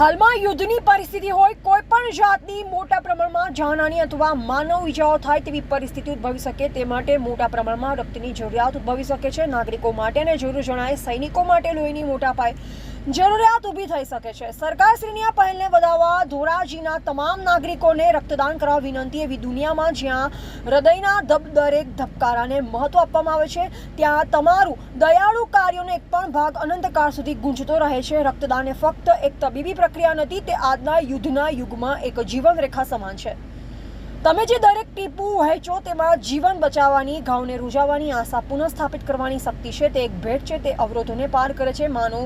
હાલમાં યુદ્ધની પરિસ્થિતિ હોય, કોઈ પણ જાતની મોટા પ્રમાણમાં જાનહાની અથવા માનવ ઇજાઓ થાય તેવી પરિસ્થિતિ ઉદ્ભવી શકે તે માટે મોટા પ્રમાણમાં રક્તની જરૂરિયાત ઉદ્ભવી શકે છે. નાગરિકો માટે અને જરૂર જણાય, સૈનિકો માટે લોહીની મોટા પાયે જરૂરિયાત ઊભી થઈ શકે છે. સરકારશ્રીની આ પહેલને વધારવા ધોરાજીના તમામ નાગરિકોને રક્તદાન કરવા વિનંતી એવી દુનિયામાં જ્યાં હૃદયના ધબ દરેક ધબકારાને મહત્વ આપવામાં આવે છે, ત્યાં તમારું દયાળુ કાર્યોનો એક પણ ભાગ અનંતકાળ સુધી ગુંજતો રહે છે. રક્તદાન એ ફક્ત એક તબીબી પ્રક્રિયા નથી, તે આજના યુદ્ધના યુગમાં એક જીવન રેખા સમાન છે. તમે જે દરેક ટીપું વહેંચો, તેમાં જીવન બચાવવાની, ઘાવને રૂજાવવાની આશા પુનઃસ્થાપિત કરવાની શક્તિ છે, તે એક ભેટ છે, તે અવરોધોને પાર કરે છે. માનો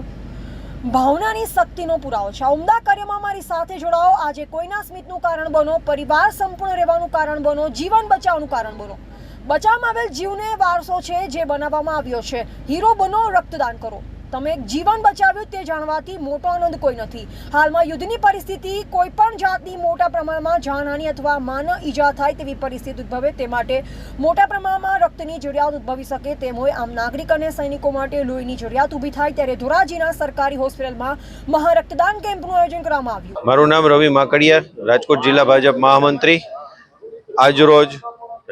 ભાવનાની શક્તિનો પુરાવો છે. ઉમદા કાર્યમાં મારી સાથે જોડાઓ. આજે કોઈના સ્મિતનું કારણ બનો, પરિવાર સંપૂર્ણ રહેવાનું કારણ બનો, જીવન બચાવવાનું કારણ બનો. બચાવમાં આવેલ જીવને વારસો છે જે બનાવવામાં આવ્યો છે. હીરો બનો, રક્તદાન કરો. તમે એક જીવન બચાવ્યું તે જાણવાથી મોટો આનંદ કોઈ નથી. હાલમાં યુદ્ધની પરિસ્થિતિ કોઈ પણ જાતની મોટા પ્રમાણમાં જાનહાની અથવા માન ઈજા થાય તેવી પરિસ્થિતિ ઉદ્ભવે તે માટે મોટા પ્રમાણમાં રક્તની જરૂરિયાત ઉદ્ભવી શકે તેમ હોય આમ નાગરિક અને સૈનિકો માટે લોહીની જરૂરિયાત ઊભી થાય ત્યારે ધોરાજીના સરકારી હોસ્પિટલમાં મહારક્તદાન કેમ્પનું આયોજન કરવામાં આવ્યું. મારું નામ રવિ માકડિયા, રાજકોટ જિલ્લા ભાજપ મહામંત્રી. આજરોજ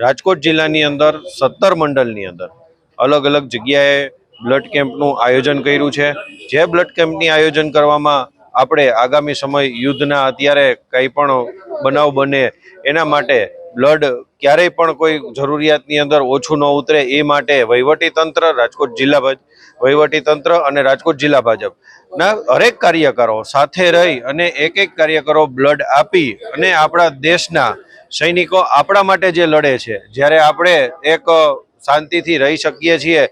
રાજકોટ જિલ્લાની અંદર સત્તર મંડળની અંદર અલગ અલગ જગ્યાએ બ્લડ કેમ્પનું આયોજન કર્યું છે. જે બ્લડ કેમ્પની આયોજન કરવામાં આપણે આગામી સમય યુદ્ધના અત્યારે કંઈ પણ બનાવ બને એના માટે બ્લડ ક્યારેય પણ કોઈ જરૂરિયાતની અંદર ઓછું ન ઉતરે એ માટે વહીવટી તંત્ર, રાજકોટ જિલ્લા વહીવટી તંત્ર અને રાજકોટ જિલ્લા ભાજપના હરેક કાર્યકરો સાથે રહી અને એક એક કાર્યકરો બ્લડ આપી અને આપણા દેશના સૈનિકો આપણા માટે જે લડે છે. જ્યારે આપણે એક શાંતિથી રહી શકીએ છીએ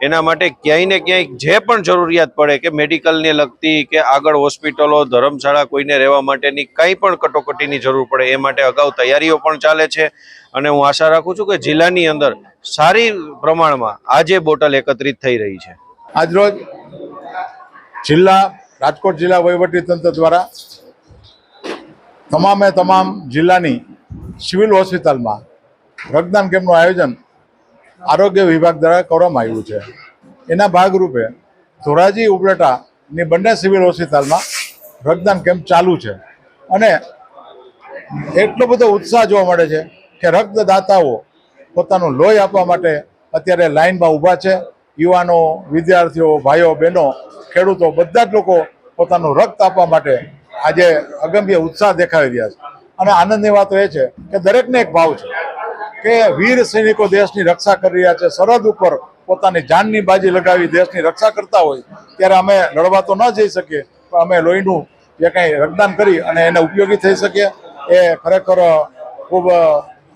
એના માટે ક્યાંય ને ક્યાંય જે પણ જરૂરિયાત પડે, કે મેડિકલને લગતી, કે આગળ હોસ્પિટલો, ધર્મશાળા કોઈને રહેવા માટેની કંઈ પણ કટોકટીની જરૂર પડે, એ માટે અગાઉ તૈયારીઓ પણ ચાલે છે. અને હું આશા રાખું છું કે જિલ્લાની અંદર સારી પ્રમાણમાં આજે બોટલ એકત્રિત થઈ રહી છે. આજરોજ જિલ્લા, રાજકોટ જિલ્લા વહીવટી તંત્ર દ્વારા તમામે તમામ જિલ્લાની સિવિલ હોસ્પિટલમાં રક્તદાન કેમ્પનું આયોજન આરોગ્ય વિભાગ દ્વારા કરવામાં આવ્યું છે. એના ભાગરૂપે ધોરાજી ઉપલેટાની બંને સિવિલ હોસ્પિટલમાં રક્તદાન કેમ્પ ચાલુ છે. અને એટલો બધો ઉત્સાહ જોવા મળે છે કે રક્તદાતાઓ પોતાનું લોહી આપવા માટે અત્યારે લાઈનમાં ઊભા છે. યુવાનો, વિદ્યાર્થીઓ, ભાઈઓ, બહેનો, ખેડૂતો બધા જ લોકો પોતાનું રક્ત આપવા માટે આજે અગમ્ય ઉત્સાહ દેખાડી રહ્યા છે. અને આનંદની વાત એ છે કે દરેકને એક ભાવ છે. કે વીર સૈનિકો દેશની રક્ષા કરી રહ્યા છે. સરહદ ઉપર પોતાની જાનની બાજી લગાવી દેશની રક્ષા કરતા હોય ત્યારે અમે લડવા તો ન જઈ શકીએ, પણ અમે લોહીનું જે કંઈ રક્તદાન કરી અને એને ઉપયોગી થઈ શકીએ. એ ખરેખર ખૂબ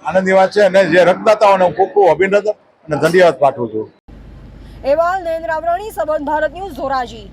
આનંદની વાત છે અને જે રક્તદાતાઓને ખૂબ ખૂબ અભિનંદન અને ધન્યવાદ પાઠવું છું. એવા નરેન્દ્ર આવરણી સંબંધ ભારત ન્યૂઝ, ધોરાજી.